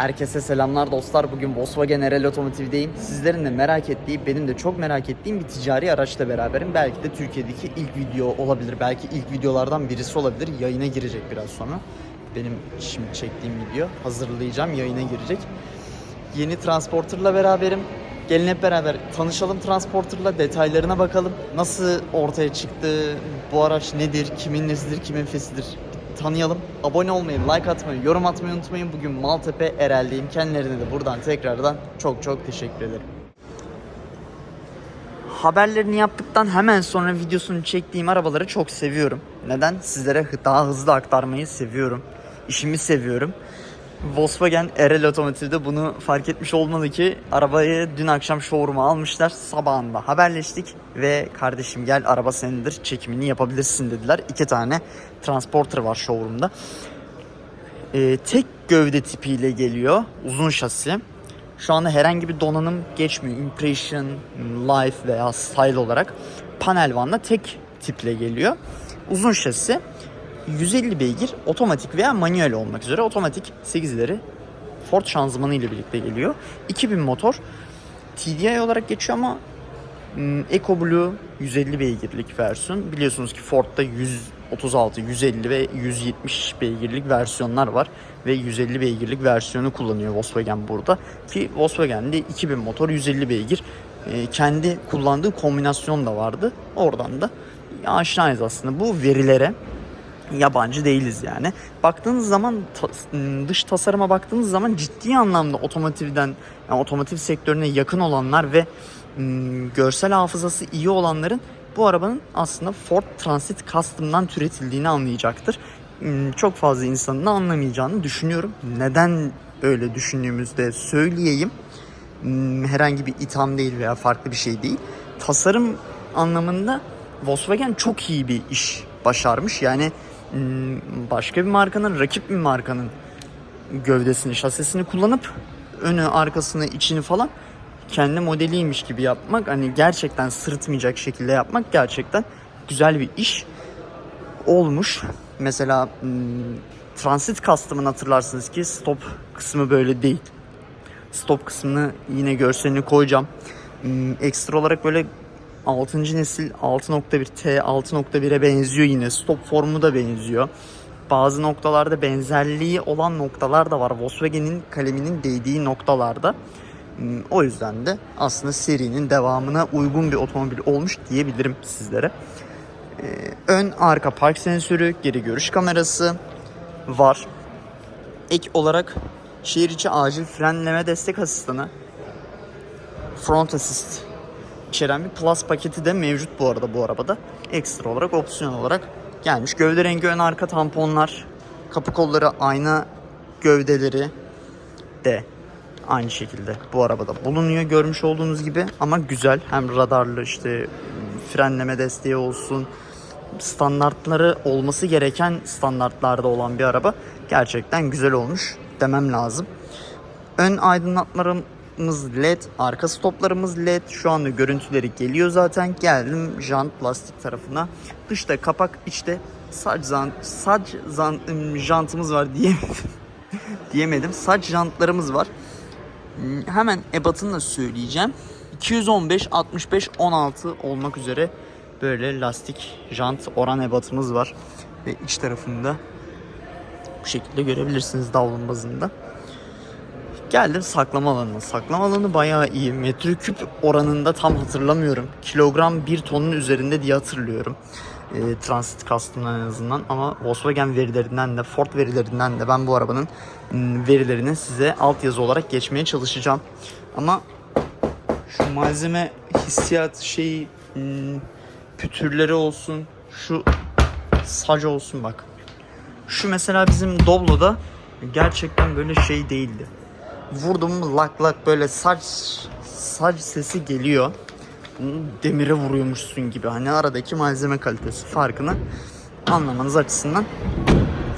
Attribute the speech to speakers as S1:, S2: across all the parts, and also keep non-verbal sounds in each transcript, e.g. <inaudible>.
S1: Herkese selamlar dostlar. Bugün Volkswagen RL Otomotiv'deyim. Sizlerin de merak ettiği, benim de çok merak ettiğim bir ticari araçla beraberim. Belki de Türkiye'deki ilk video olabilir. Belki ilk videolardan birisi olabilir. Yayına girecek biraz sonra. Benim şimdi çektiğim video. Hazırlayacağım, yayına girecek. Yeni Transporter'la beraberim. Gelin hep beraber tanışalım Transporter'la, detaylarına bakalım. Nasıl ortaya çıktı, bu araç nedir, kimin nesidir, kimin fesidir tanıyalım. Abone olmayı, like atmayı, yorum atmayı unutmayın. Bugün Maltepe Erel'deyim. Kendilerine de buradan tekrardan çok çok teşekkür ederim. Haberlerini yaptıktan hemen sonra videosunu çektiğim arabaları çok seviyorum. Neden? Sizlere daha hızlı aktarmayı seviyorum. İşimi seviyorum. Volkswagen RL Otomotiv'de bunu fark etmiş olmalı ki arabayı dün akşam showroom'a almışlar. Sabahında haberleştik ve kardeşim gel araba senindir çekimini yapabilirsin dediler. İki tane transporter var showroom'da. Ee, tek gövde tipiyle geliyor. Uzun şasi. Şu anda herhangi bir donanım geçmiyor. Impression, Life veya Style olarak. Panel vanla tek tiple geliyor. Uzun şasi. 150 beygir otomatik veya manuel olmak üzere otomatik 8'leri Ford şanzımanı ile birlikte geliyor. 2000 motor TDI olarak geçiyor ama hmm, EcoBlue 150 beygirlik versiyon. Biliyorsunuz ki Ford'da 136, 150 ve 170 beygirlik versiyonlar var ve 150 beygirlik versiyonu kullanıyor Volkswagen burada. Ki Volkswagen'de 2000 motor 150 beygir e, kendi kullandığı kombinasyon da vardı. Oradan da aşinayız aslında bu verilere yabancı değiliz yani. Baktığınız zaman ta- dış tasarıma baktığınız zaman ciddi anlamda otomotivden yani otomotiv sektörüne yakın olanlar ve mm, görsel hafızası iyi olanların bu arabanın aslında Ford Transit Custom'dan türetildiğini anlayacaktır. Çok fazla insanın da anlamayacağını düşünüyorum. Neden öyle düşündüğümüzde söyleyeyim. Herhangi bir itham değil veya farklı bir şey değil. Tasarım anlamında Volkswagen çok iyi bir iş başarmış. Yani başka bir markanın, rakip bir markanın gövdesini, şasisini kullanıp önü, arkasını, içini falan kendi modeliymiş gibi yapmak hani gerçekten sırıtmayacak şekilde yapmak gerçekten güzel bir iş olmuş. Mesela hmm, Transit Custom'ın hatırlarsınız ki stop kısmı böyle değil. Stop kısmını yine görselini koyacağım. Hmm, Ekstra olarak böyle 6. nesil 6.1 T 6.1'e benziyor yine. Stop formu da benziyor. Bazı noktalarda benzerliği olan noktalar da var. Volkswagen'in kaleminin değdiği noktalarda. Hmm, O yüzden de aslında serinin devamına uygun bir otomobil olmuş diyebilirim sizlere. Ee, ön arka park sensörü, geri görüş kamerası var. Ek olarak şehir içi acil frenleme destek asistanı, front assist içeren bir plus paketi de mevcut bu arada bu arabada. Ekstra olarak opsiyon olarak gelmiş. Gövde rengi ön arka tamponlar, kapı kolları ayna gövdeleri de aynı şekilde bu arabada bulunuyor görmüş olduğunuz gibi ama güzel hem radarlı işte frenleme desteği olsun standartları olması gereken standartlarda olan bir araba gerçekten güzel olmuş demem lazım. Ön aydınlatmalarımız led, arka stoplarımız led. Şu anda görüntüleri geliyor zaten. Geldim jant lastik tarafına. Dışta kapak, içte sac zant, sac zant, jantımız var diyemedim. <laughs> diyemedim. Sac jantlarımız var. Hmm, Hemen ebatını da söyleyeceğim. 215, 65, 16 olmak üzere böyle lastik jant oran ebatımız var. Ve iç tarafında bu şekilde görebilirsiniz davlun bazında. Geldim saklama alanına. Saklama alanı bayağı iyi. Metreküp oranında tam hatırlamıyorum. Kilogram bir tonun üzerinde diye hatırlıyorum. E, Transit Custom'dan en azından. Ama Volkswagen verilerinden de Ford verilerinden de ben bu arabanın mm, verilerini size altyazı olarak geçmeye çalışacağım. Ama şu malzeme hissiyat şeyi mm, pütürleri olsun. Şu sac olsun bak. Şu mesela bizim Doblo'da gerçekten böyle şey değildi. Vurdum lak lak böyle saç saç sesi geliyor. Demire vuruyormuşsun gibi. Hani aradaki malzeme kalitesi farkını anlamanız açısından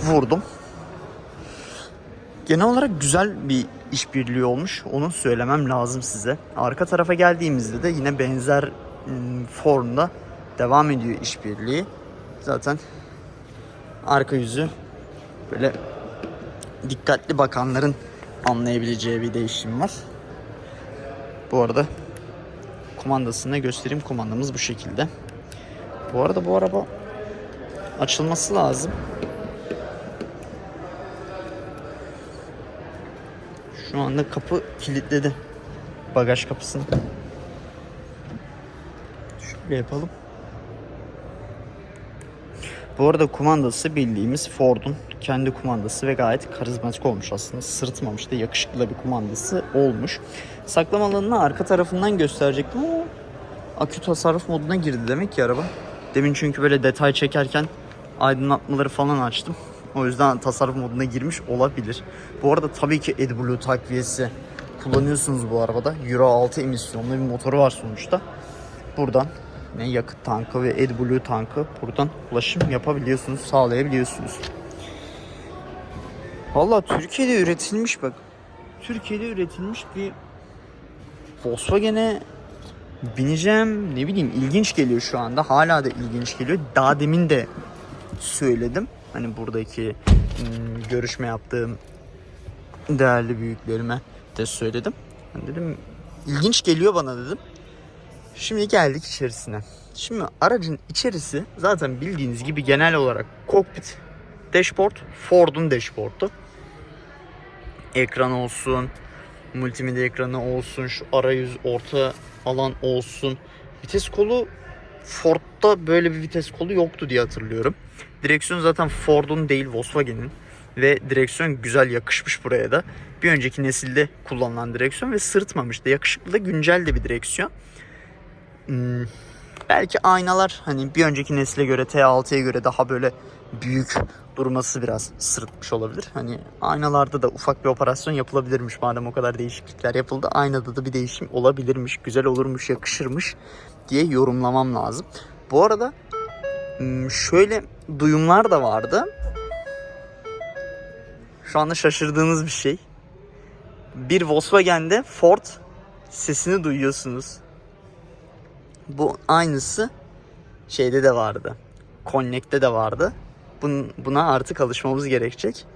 S1: vurdum. Genel olarak güzel bir işbirliği olmuş. Onu söylemem lazım size. Arka tarafa geldiğimizde de yine benzer ım, formda devam ediyor işbirliği. Zaten arka yüzü böyle dikkatli bakanların anlayabileceği bir değişim var. Bu arada kumandasını da göstereyim. Kumandamız bu şekilde. Bu arada bu araba açılması lazım. Şu anda kapı kilitledi. Bagaj kapısını. Şöyle yapalım. Bu arada kumandası bildiğimiz Ford'un kendi kumandası ve gayet karizmatik olmuş aslında. Sırıtmamış da yakışıklı bir kumandası olmuş. Saklama alanını arka tarafından gösterecektim ama akü tasarruf moduna girdi demek ki araba. Demin çünkü böyle detay çekerken aydınlatmaları falan açtım. O yüzden tasarruf moduna girmiş olabilir. Bu arada tabii ki AdBlue takviyesi kullanıyorsunuz bu arabada. Euro 6 emisyonlu bir motoru var sonuçta. Buradan ne yakıt tankı ve AdBlue tankı buradan ulaşım yapabiliyorsunuz, sağlayabiliyorsunuz. Valla Türkiye'de üretilmiş bak. Türkiye'de üretilmiş bir Volkswagen'e bineceğim ne bileyim ilginç geliyor şu anda. Hala da ilginç geliyor. Daha demin de söyledim. Hani buradaki hmm, görüşme yaptığım değerli büyüklerime de söyledim. Hani dedim ilginç geliyor bana dedim. Şimdi geldik içerisine. Şimdi aracın içerisi zaten bildiğiniz gibi genel olarak kokpit, dashboard, Ford'un dashboard'u. Ekran olsun, multimedya ekranı olsun, şu arayüz orta alan olsun. Vites kolu Ford'da böyle bir vites kolu yoktu diye hatırlıyorum. Direksiyon zaten Ford'un değil Volkswagen'in ve direksiyon güzel yakışmış buraya da. Bir önceki nesilde kullanılan direksiyon ve sırıtmamış da yakışıklı da güncel de bir direksiyon. Hmm, belki aynalar hani bir önceki nesile göre T6'ya göre daha böyle büyük durması biraz sırıtmış olabilir. Hani aynalarda da ufak bir operasyon yapılabilirmiş madem o kadar değişiklikler yapıldı. Aynada da bir değişim olabilirmiş, güzel olurmuş, yakışırmış diye yorumlamam lazım. Bu arada hmm, şöyle duyumlar da vardı. Şu anda şaşırdığınız bir şey. Bir Volkswagen'de Ford sesini duyuyorsunuz. Bu aynısı şeyde de vardı. Connect'te de vardı. Bun, buna artık alışmamız gerekecek.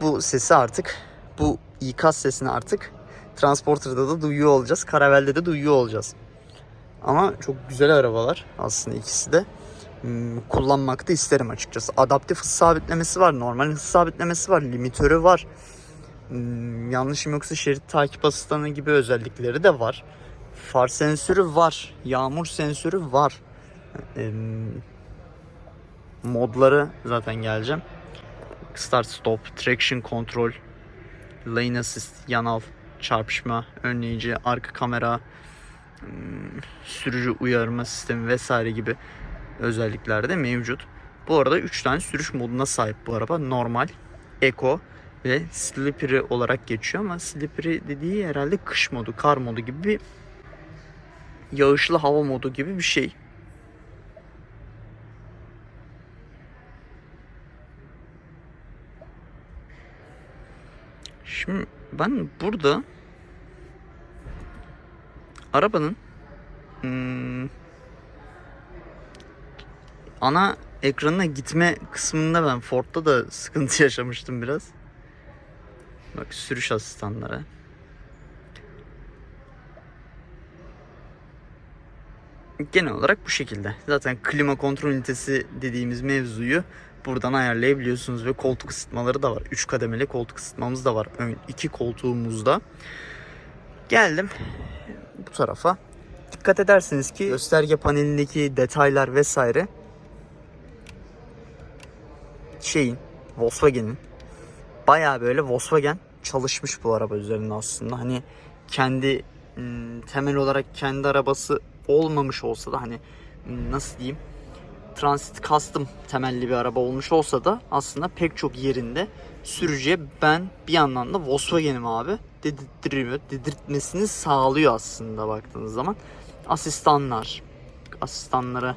S1: Bu sesi artık bu ikaz sesini artık Transporter'da da duyuyor olacağız. Caravelle de duyuyor olacağız. Ama çok güzel arabalar aslında ikisi de. Hmm, kullanmak da isterim açıkçası. Adaptif hız sabitlemesi var, normal hız sabitlemesi var, limitörü var. Hmm, yanlışım yoksa şerit takip asistanı gibi özellikleri de var. Far sensörü var. Yağmur sensörü var. Ee, modları zaten geleceğim. Start stop, traction control, lane assist, yanal, çarpışma, önleyici, arka kamera, hmm, sürücü uyarma sistemi vesaire gibi özellikler de mevcut. Bu arada 3 tane sürüş moduna sahip bu araba. Normal, Eco ve Slippery olarak geçiyor ama Slippery dediği herhalde kış modu, kar modu gibi bir yağışlı hava modu gibi bir şey. Şimdi ben burada arabanın hmm, ana ekranına gitme kısmında ben Ford'da da sıkıntı <laughs> yaşamıştım biraz. Bak sürüş asistanları. Genel olarak bu şekilde. Zaten klima kontrol ünitesi dediğimiz mevzuyu buradan ayarlayabiliyorsunuz ve koltuk ısıtmaları da var. 3 kademeli koltuk ısıtmamız da var. Ön iki koltuğumuzda. Geldim bu tarafa. Dikkat edersiniz ki gösterge panelindeki detaylar vesaire şeyin Volkswagen'in bayağı böyle Volkswagen çalışmış bu araba üzerinde aslında. Hani kendi ım, temel olarak kendi arabası olmamış olsa da hani nasıl diyeyim Transit Custom temelli bir araba olmuş olsa da aslında pek çok yerinde sürücüye ben bir yandan da Volkswagen'im abi dedirtiyor, dedirtmesini sağlıyor aslında baktığınız zaman. Asistanlar, asistanlara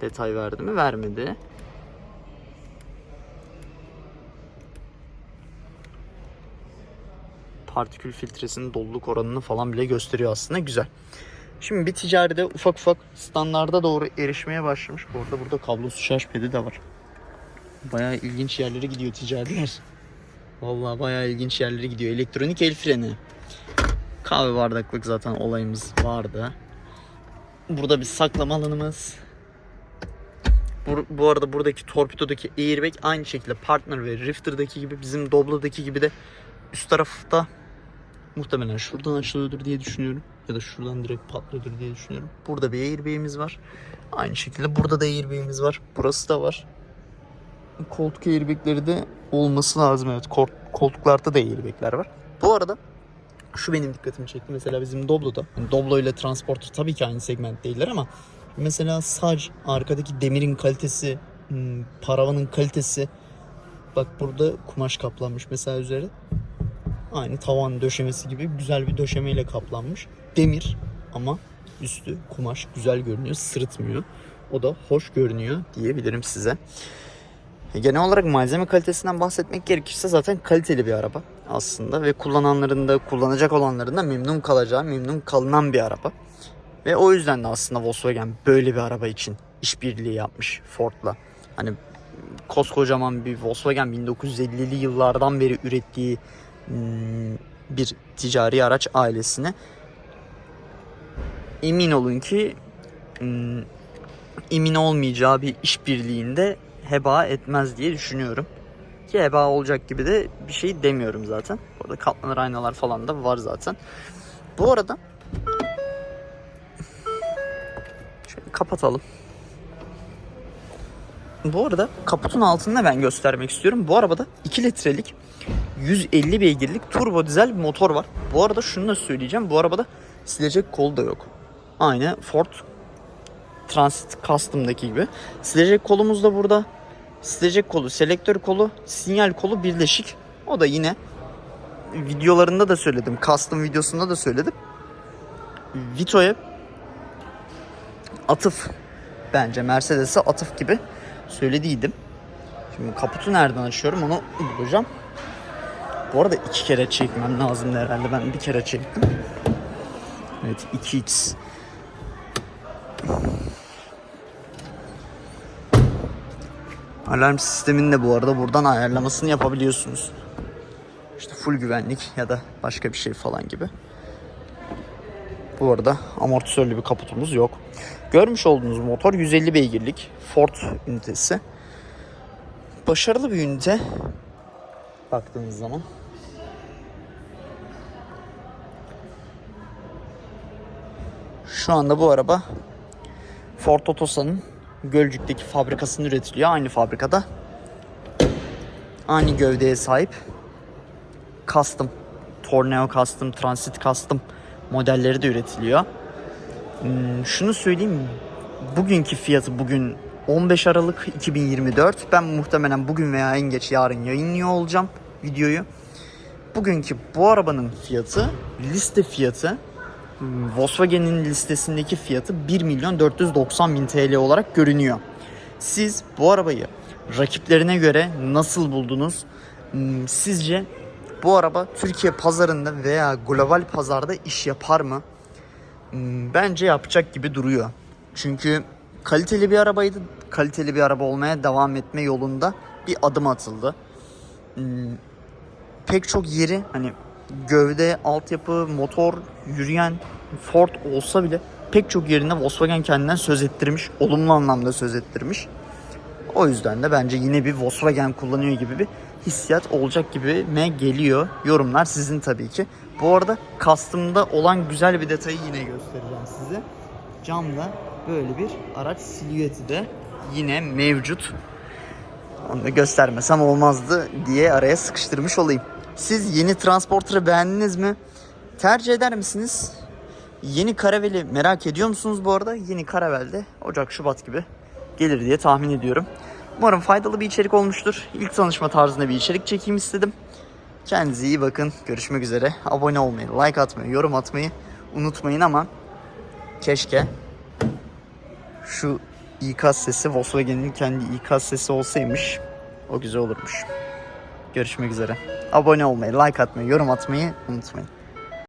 S1: detay verdi mi? Vermedi. Partikül filtresinin doluluk oranını falan bile gösteriyor aslında. Güzel. Şimdi bir ticaride ufak ufak standarda doğru erişmeye başlamış. Bu arada burada kablosuz şarj pedi de var. Bayağı ilginç yerlere gidiyor ticariler. Vallahi bayağı ilginç yerlere gidiyor. Elektronik el freni. Kahve bardaklık zaten olayımız vardı. Burada bir saklama alanımız. Bu, bu arada buradaki torpidodaki airbag aynı şekilde partner ve rifter'daki gibi bizim Doblo'daki gibi de üst tarafta muhtemelen şuradan açılıyordur diye düşünüyorum. Ya da şuradan direkt patlıyordur diye düşünüyorum. Burada bir airbag'imiz var. Aynı şekilde burada da airbag'imiz var. Burası da var. Koltuk airbag'leri de olması lazım evet. Kol- koltuklarda da airbag'ler var. Bu arada şu benim dikkatimi çekti. Mesela bizim Doblo'da. Yani Doblo ile Transporter tabii ki aynı segment değiller ama mesela sac, arkadaki demirin kalitesi, hmm, paravanın kalitesi. Bak burada kumaş kaplanmış mesela üzeri. Aynı tavan döşemesi gibi güzel bir döşemeyle kaplanmış. Demir ama üstü kumaş güzel görünüyor, sırıtmıyor. O da hoş görünüyor diyebilirim size. E, Genel olarak malzeme kalitesinden bahsetmek gerekirse zaten kaliteli bir araba aslında ve kullananların da kullanacak olanların da memnun kalacağı, memnun kalınan bir araba. Ve o yüzden de aslında Volkswagen böyle bir araba için işbirliği yapmış Ford'la. Hani koskocaman bir Volkswagen 1950'li yıllardan beri ürettiği bir ticari araç ailesine emin olun ki hmm, emin olmayacağı bir işbirliğinde heba etmez diye düşünüyorum. Ki heba olacak gibi de bir şey demiyorum zaten. Burada katlanır aynalar falan da var zaten. Bu arada şöyle kapatalım. Bu arada kaputun altında ben göstermek istiyorum. Bu arabada 2 litrelik 150 beygirlik turbo dizel bir motor var. Bu arada şunu da söyleyeceğim. Bu arabada silecek kol da yok. Aynı Ford Transit Custom'daki gibi. Silecek kolumuz da burada. Silecek kolu, selektör kolu, sinyal kolu birleşik. O da yine videolarında da söyledim. Custom videosunda da söyledim. Vito'ya atıf bence Mercedes'e atıf gibi söylediydim. Şimdi kaputu nereden açıyorum onu bulacağım. Bu arada iki kere çekmem lazım herhalde. Ben bir kere çektim. Evet 2x. Alarm sistemini de bu arada buradan ayarlamasını yapabiliyorsunuz. İşte full güvenlik ya da başka bir şey falan gibi. Bu arada amortisörlü bir kaputumuz yok. Görmüş olduğunuz motor 150 beygirlik Ford ünitesi. Başarılı bir ünite baktığınız zaman. Şu anda bu araba Ford Otosan'ın Gölcük'teki fabrikasında üretiliyor. Aynı fabrikada. Aynı gövdeye sahip. Custom, Torneo Custom, Transit Custom modelleri de üretiliyor. Hmm, şunu söyleyeyim. Bugünkü fiyatı bugün 15 Aralık 2024. Ben muhtemelen bugün veya en geç yarın yayınlıyor olacağım videoyu. Bugünkü bu arabanın fiyatı, liste fiyatı Volkswagen'in listesindeki fiyatı 1 milyon 490 bin TL olarak görünüyor. Siz bu arabayı rakiplerine göre nasıl buldunuz? Hmm, Sizce bu araba Türkiye pazarında veya global pazarda iş yapar mı? Hmm, Bence yapacak gibi duruyor. Çünkü kaliteli bir arabaydı. Kaliteli bir araba olmaya devam etme yolunda bir adım atıldı. Hmm, Pek çok yeri hani gövde, altyapı, motor, yürüyen Ford olsa bile pek çok yerinde Volkswagen kendinden söz ettirmiş. Olumlu anlamda söz ettirmiş. O yüzden de bence yine bir Volkswagen kullanıyor gibi bir hissiyat olacak gibi me geliyor. Yorumlar sizin tabii ki. Bu arada custom'da olan güzel bir detayı yine göstereceğim size. Camda böyle bir araç silüeti de yine mevcut. Onu da göstermesem olmazdı diye araya sıkıştırmış olayım. Siz yeni Transporter'ı beğendiniz mi? Tercih eder misiniz? Yeni Karavel'i merak ediyor musunuz bu arada? Yeni Karavel'de Ocak Şubat gibi gelir diye tahmin ediyorum. Umarım faydalı bir içerik olmuştur. İlk tanışma tarzında bir içerik çekeyim istedim. Kendinize iyi bakın. Görüşmek üzere. Abone olmayı, like atmayı, yorum atmayı unutmayın ama keşke şu ikaz sesi Volkswagen'in kendi ikaz sesi olsaymış. O güzel olurmuş. Görüşmek üzere. Abone olmayı, like atmayı, yorum atmayı unutmayın.